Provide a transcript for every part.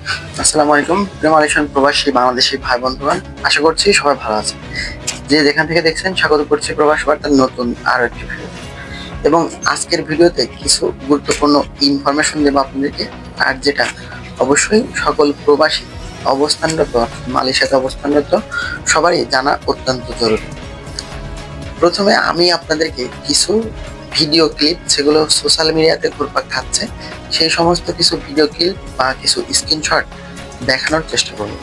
আসসালামু আলাইকুম। প্রেম আলিশান প্রবাসী বাংলাদেশি ভাই বন্ধুগণ, আশা করছি সবাই ভালো আছে যে যেখান থেকে দেখছেন, স্বাগত করছি প্রবাস বার্তার নতুন আরও একটি ভিডিও এবং আজকের ভিডিওতে কিছু গুরুত্বপূর্ণ ইনফরমেশন দেবো আপনাদেরকে। আর যেটা অবশ্যই সকল প্রবাসী অবস্থানরত, মালয়েশিয়াতে অবস্থানরত, সবারই জানা অত্যন্ত জরুরি। প্রথমে আমি আপনাদেরকে কিছু ভিডিও ক্লিপ যেগুলো সোশ্যাল মিডিয়াতে ঘুরপাক খাচ্ছে। সেই সমস্ত কিছু ভিডিও ক্লিপ বা কিছু স্ক্রিনশট দেখানোর চেষ্টা করব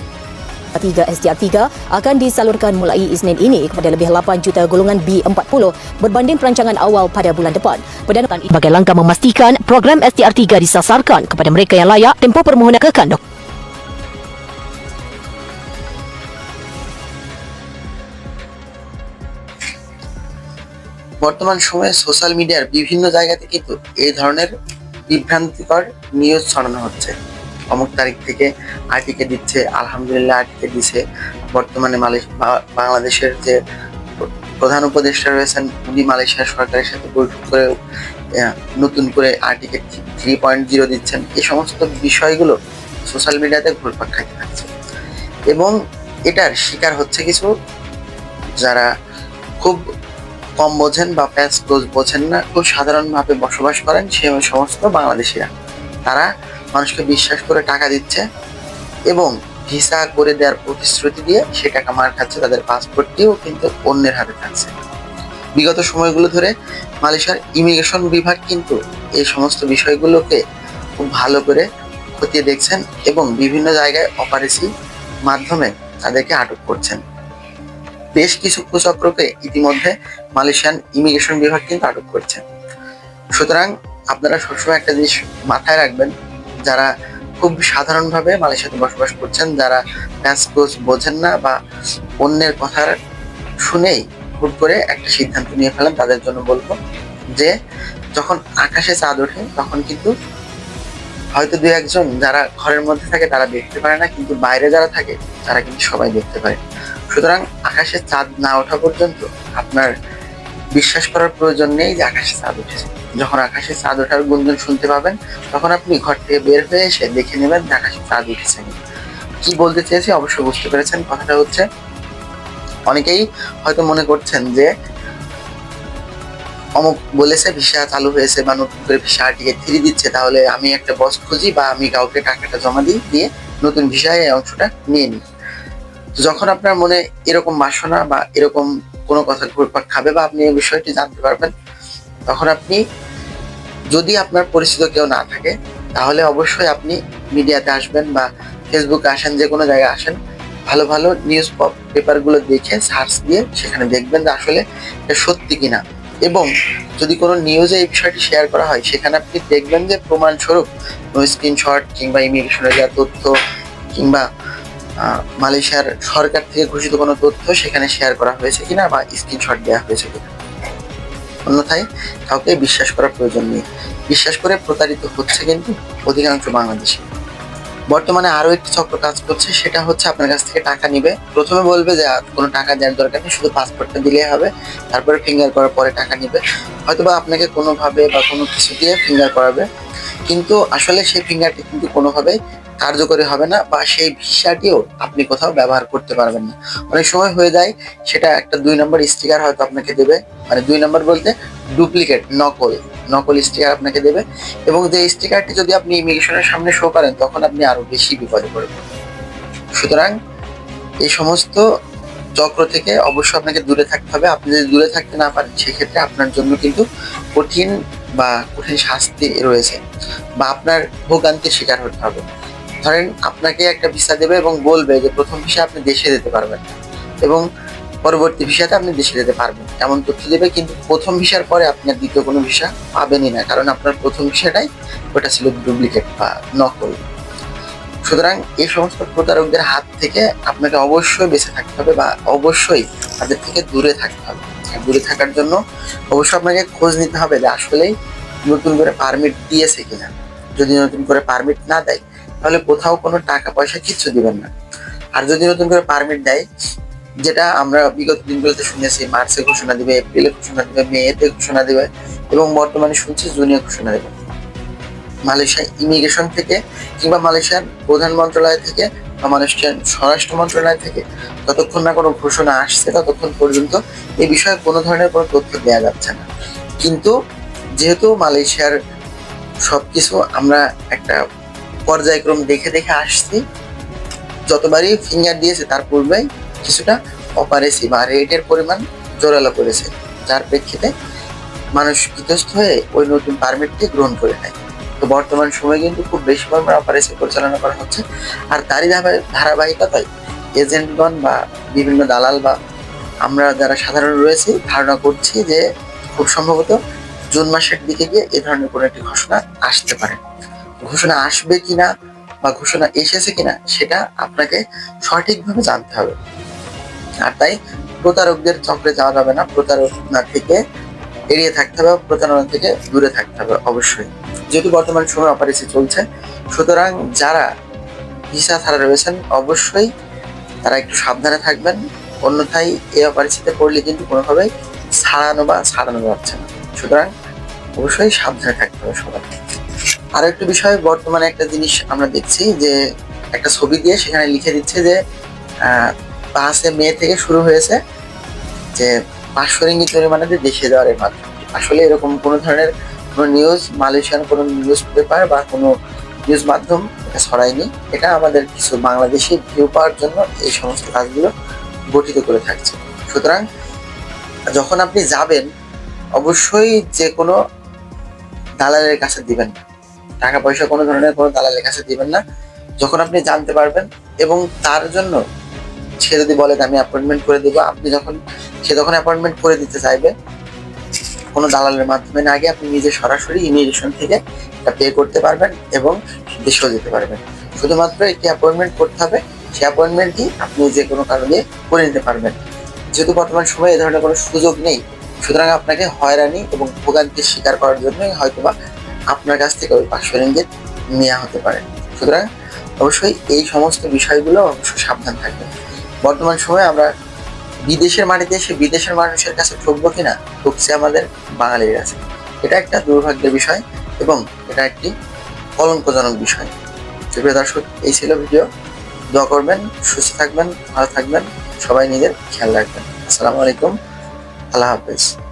3 STR 3 akan disalurkan mulai Isnin ini kepada lebih 8 juta golongan B40 berbanding perancangan awal pada bulan depan. Perdana sebagai langkah memastikan program STR 3 disasarkan kepada mereka yang layak tempoh permohonan kekan dok- বর্তমান সময়ে social মিডিয়ার বিভিন্ন জায়গাতে কিন্তু এই ধরনের বিভ্রান্তিকর news ছড়ানো হচ্ছে। অমুক তারিখ থেকে আর্টিকে দিচ্ছে, আলহামদুলিল্লাহ আর্টিকে দিছে। বর্তমানে মালয়েশিয়া বাংলাদেশের যে প্রধান উপদেষ্টা রয়েছেন, উনি মালয়েশিয়া সরকারের সাথে বৈঠক করে নতুন করে আর্টিকে থ্রি পয়েন্ট জিরো দিচ্ছেন। এই সমস্ত বিষয়গুলো সোশ্যাল মিডিয়াতে ঘুরপাক খাইতে থাকছে। এবং এটার শিকার হচ্ছে কিছু যারা খুব কম বোঝেন বা প্যাচ ক্লোজ বোঝেন না, খুব সাধারণভাবে বসবাস করেন সে সমস্ত বাংলাদেশিরা। তারা মানুষকে বিশ্বাস করে টাকা দিচ্ছে এবং ভিসা করে দেওয়ার প্রতিশ্রুতি দিয়ে সে টাকা মার খাচ্ছে, তাদের পাসপোর্টটিও কিন্তু অন্যের হাতে থাকছে। বিগত সময়গুলো ধরে মালয়েশিয়ার ইমিগ্রেশন বিভাগ কিন্তু এই সমস্ত বিষয়গুলোকে খুব ভালো করে খতিয়ে দেখছেন এবং বিভিন্ন জায়গায় অপারেসি মাধ্যমে তাদেরকে আটক করছেন। বেশ কিছু কুচক্রকে ইতিমধ্যে মালয়েশিয়ান ইমিগ্রেশন বিভাগ কিন্তু আটক করছে। সুতরাং আপনারা সবসময় একটা জিনিস মাথায় রাখবেন, যারা খুব সাধারণভাবে মালয়েশিয়াতে বসবাস করছেন, যারা কোচ বোঝেন না বা অন্যের কথা শুনেই হুট করে একটা সিদ্ধান্ত নিয়ে ফেলেন, তাদের জন্য বলব যে, যখন আকাশে চাঁদ ওঠে, তখন কিন্তু হয়তো দু একজন যারা ঘরের মধ্যে থাকে, তারা দেখতে পারে না, কিন্তু বাইরে যারা থাকে, তারা কিন্তু সবাই দেখতে পারে। সুতরাং আকাশে চাঁদ না ওঠা পর্যন্ত আপনার বিশ্বাস করার প্রয়োজন নেই যে আকাশে চাঁদ উঠেছে। যখন আকাশে চাঁদ ওঠার গুঞ্জন শুনতে পাবেন, তখন আপনি ঘর থেকে বের হয়ে এসে দেখে নেবেন যে আকাশে চাঁদ উঠেছে কি বলতে চেয়েছি অবশ্যই বুঝতে পেরেছেন। কথাটা হচ্ছে, অনেকেই হয়তো মনে করছেন যে অমুক বলেছে, ভিসা চালু হয়েছে বা নতুন করে ভিসা আরটিকে থ্রি দিচ্ছে, তাহলে আমি একটা বস খুঁজি বা আমি কাউকে টাকাটা জমা দিই, দিয়ে নতুন ভিসায় এই অংশটা নিয়ে নিই। যখন আপনার মনে এরকম বাসনা বা এরকম কোনো কথা ঘুরপাক খাবে বা আপনি এই বিষয়টি জানতে পারবেন, তখন আপনি যদি আপনার পরিচিত কেউ না থাকে, তাহলে অবশ্যই আপনি মিডিয়াতে আসবেন বা ফেসবুকে আসেন যে কোনো জায়গায় আসেন, ভালো ভালো নিউজ পেপারগুলো দেখে সার্চ দিয়ে সেখানে দেখবেন যে আসলে এটা সত্যি কিনা। এবং যদি কোনো নিউজে এই বিষয়টি শেয়ার করা হয়, সেখানে আপনি দেখবেন যে প্রমাণস্বরূপ স্ক্রিনশট কিংবা ইমিগ্রেশনের দেওয়া তথ্য কিংবা মালয়েশিয়ার সরকার থেকে ঘোষিত কোনো তথ্য সেখানে শেয়ার করা হয়েছে কিনা বা স্ক্রিনশট দেওয়া হয়েছে কিনা? অন্যথায় কাউকে বিশ্বাস করার প্রয়োজন নেই। বিশ্বাস করে প্রতারিত হচ্ছে কিন্তু অধিকাংশ বাংলাদেশি। বর্তমানে আরও একটি চক্র কাজ করছে, সেটা হচ্ছে আপনার কাছ থেকে টাকা নিবে। প্রথমে বলবে যে কোনো টাকা দেওয়ার দরকার নেই, শুধু পাসপোর্টটা দিলেই হবে। তারপরে ফিঙ্গার করার পরে টাকা নিবে। হয়তোবা আপনাকে কোনোভাবে বা কোনো কিছু দিয়ে ফিঙ্গার করাবে। কিন্তু আসলে সেই ফিঙ্গারটি কিন্তু কোনোভাবেই কার্যকরী হবে না বা সেই ভিসাটিও আপনি কোথাও ব্যবহার করতে পারবেন না। অনেক সময় হয়ে যায়, সেটা একটা দুই নম্বর স্টিকার হয়তো আপনাকে দেবে মানে দুই নম্বর বলতে ডুপ্লিকেট নকল নকল স্টিকার আপনাকে দেবে এবং যে স্টিকারটি যদি আপনি ইমিগ্রেশনের সামনে শো করেন, তখন আপনি আরও বেশি বিপদে পড়বেন। সুতরাং এই সমস্ত চক্র থেকে অবশ্যই আপনাকে দূরে থাকতে হবে। আপনি যদি দূরে থাকতে না পারেন, সেক্ষেত্রে আপনার জন্য কিন্তু কঠিন বা কঠিন শাস্তি রয়েছে বা আপনার ভোগান্তির শিকার হতে হবে। ধরেন আপনাকে একটা ভিসা দেবে এবং বলবে যে প্রথম ভিসা আপনি দেশে যেতে পারবেন। এবং পরবর্তী ভিসাতে আপনি দেশে যেতে পারবেন। এমন তথ্য দেবে কিন্তু প্রথম ভিসার পরে আপনার দ্বিতীয় কোনো ভিসা পাবেনই না। কারণ আপনার প্রথম ভিসাটাই ওটা ছিল ডুপ্লিকেট বা নকল। সুতরাং এই সমস্ত প্রতারকদের হাত থেকে আপনাকে অবশ্যই বেঁচে থাকতে হবে বা অবশ্যই তাদের থেকে দূরে থাকতে হবে। দূরে থাকার জন্য অবশ্যই আপনাকে খোঁজ নিতে হবে যে আসলেই নতুন করে পারমিট দিয়েছে কিনা। যদি নতুন করে পারমিট না দেয় তাহলে কোথাও কোনো টাকা পয়সা কিচ্ছু দিবেন না। আর যদি নতুন করে পারমিট দেয়, যেটা আমরা বিগত দিনগুলোতে শুনেছি, মার্চে ঘোষণা দিবে, এপ্রিলে ঘোষণা দিবে, মেতে ঘোষণা দিবে, এবং বর্তমানে শুনছি জুনে ঘোষণা দেবে। মালয়েশিয়া ইমিগ্রেশন থেকে কিংবা মালয়েশিয়ার প্রধান মন্ত্রণালয় থেকে বা মালয়েশিয়ার স্বরাষ্ট্র মন্ত্রণালয় থেকে ততক্ষণ না কোনো ঘোষণা আসছে, ততক্ষণ পর্যন্ত এই বিষয়ে কোনো ধরনের কোনো তথ্য দেওয়া যাচ্ছে না। কিন্তু যেহেতু মালয়েশিয়ার সবকিছু আমরা একটা পর্যায়ক্রম দেখে দেখে আসছি। যতবারই ফিঙ্গার দিয়েছে, তার পূর্বে কিছুটা অপারেসি বা রেটের পরিমাণ জোরালো করেছে। যার প্রেক্ষিতে মানুষ ইতস্ত হয়ে ওই নতুন পারমিটটি গ্রহণ করে নেয়। তো বর্তমান সময়ে কিন্তু খুব বেশি পরিমাণে অপারেশন পরিচালনা করা হচ্ছে। আর তারই ধারাবাহিকতায় এজেন্টগণ বা বিভিন্ন দালাল বা আমরা যারা সাধারণ রয়েছি, ধারণা করছি যে খুব সম্ভবত জুন মাসের দিকে গিয়ে এ ধরনের কোনো একটি ঘোষণা আসতে পারে। ঘোষণা আসবে কিনা বা ঘোষণা এসেছে কিনা সেটা আপনাকে সঠিকভাবে জানতে হবে। আর তাই প্রতারকদের চক্রে যাওয়া যাবে না প্রতারণা থেকে এড়িয়ে থাকতে হবে প্রতারণা থেকে দূরে থাকতে হবে অবশ্যই। যেহেতু বর্তমান সময় অপারেশন চলছে, সুতরাং যারা ভিসা ছাড়া রয়েছেন, অবশ্যই তারা একটু সাবধানে থাকবেন। অন্যথায় এই অপারেশিতে পড়লে কিন্তু কোনোভাবেই ছাড়ানো বা ছাড়ানো যাচ্ছে না। সুতরাং অবশ্যই সাবধানে থাকতে হবে সবাই আরও একটি বিষয়, বর্তমানে একটা জিনিস আমরা দেখছি যে একটা ছবি দিয়ে সেখানে লিখে দিচ্ছে যে পাঁচে মে থেকে শুরু হয়েছে যে পাঁচশো জরিমানাতে দেখিয়ে দেওয়ার এই মাধ্যমে। আসলে এরকম কোনো ধরনের কোনো নিউজ মালয়েশিয়ান কোনো নিউজ পেপার বা কোনো নিউজ মাধ্যম এটা ছড়ায়নি। এটা আমাদের কিছু বাংলাদেশি ভিউ পাওয়ার জন্য এই সমস্ত কাজগুলো গঠিত করে থাকছে। সুতরাং যখন আপনি যাবেন, অবশ্যই যে কোনো দালালের কাছে দিবেন না। টাকা পয়সা কোনো ধরনের কোনো দালালের কাছে দিবেন না। যখন আপনি জানতে পারবেন এবং তার জন্য সে যদি বলে আমি অ্যাপয়েন্টমেন্ট করে দেবো, আপনি যখন, সে যখন অ্যাপয়েন্টমেন্ট করে দিতে চাইবে, কোনো দালালের মাধ্যমে না আগে আপনি নিজে সরাসরি ইমিগ্রেশন থেকে এটা পে করতে পারবেন এবং দেশেও যেতে পারবেন। শুধুমাত্র একটি অ্যাপয়েন্টমেন্ট করতে হবে সেই অ্যাপয়েন্টমেন্টই আপনি যে কোনো কারণে করে নিতে পারবেন। যেহেতু বর্তমান সময়ে এ ধরনের কোনো সুযোগ নেই, সুতরাং আপনাকে হয়রানি এবং ভোগান্তির শিকার করার জন্যই হয়তোবা আপনার কাছ থেকে ওই পাঁচশো রিঙ্গিত নেওয়া হতে পারে। সুতরাং অবশ্যই এই সমস্ত বিষয়গুলো অবশ্যই সাবধান থাকবেন। বর্তমান সময়ে আমরা বিদেশের মাটিতে এসে বিদেশের মানুষের কাছে ঠকবো কিনা, ঠকছে আমাদের বাঙালির কাছে। এটা একটা দুর্ভাগ্যের বিষয় এবং এটা একটি কলঙ্কজনক বিষয়। তো প্রিয় দর্শক, এই ছিল ভিডিও। দোয়া করবেন, সুস্থ থাকবেন, ভালো থাকবেন। সবাই নিজের খেয়াল রাখবেন। আসসালামু আলাইকুম। আল্লাহ হাফেজ।